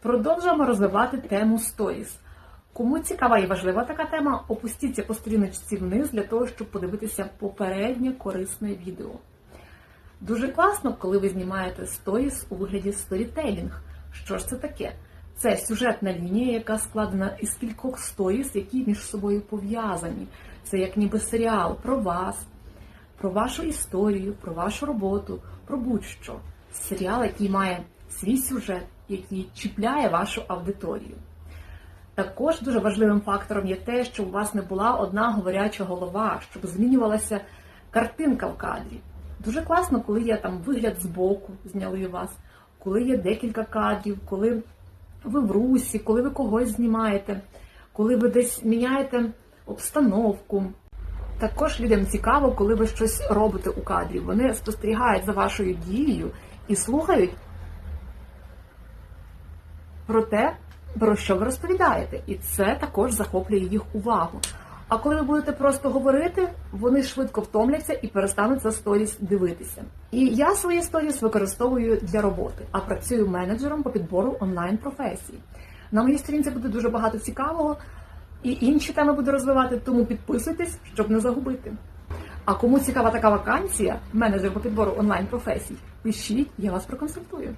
Продовжуємо розвивати тему сторіс. Кому цікава і важлива така тема, опустіться по сторіночці вниз для того, щоб подивитися попереднє корисне відео. Дуже класно, коли ви знімаєте сторіс у вигляді сторітелінг. Що ж це таке? Це сюжетна лінія, яка складена із кількох сторіс, які між собою пов'язані. Це як ніби серіал про вас, про вашу історію, про вашу роботу, про будь-що. Серіал, який має свій сюжет, який чіпляє вашу аудиторію. Також дуже важливим фактором є те, що у вас не була одна говоряча голова, щоб змінювалася картинка в кадрі. Дуже класно, коли є там вигляд збоку, зняли вас, коли є декілька кадрів, коли ви в русі, коли ви когось знімаєте, коли ви десь міняєте обстановку. Також людям цікаво, коли ви щось робите у кадрі. Вони спостерігають за вашою дією і слухають про те, про що ви розповідаєте. І це також захоплює їх увагу. А коли ви будете просто говорити, вони швидко втомляться і перестануть за сторіс дивитися. І я свої сторіс використовую для роботи, а працюю менеджером по підбору онлайн-професій. На моїй сторінці буде дуже багато цікавого, і інші теми буду розвивати, тому підписуйтесь, щоб не загубити. А кому цікава така вакансія, менеджер по підбору онлайн-професій, пишіть, я вас проконсультую.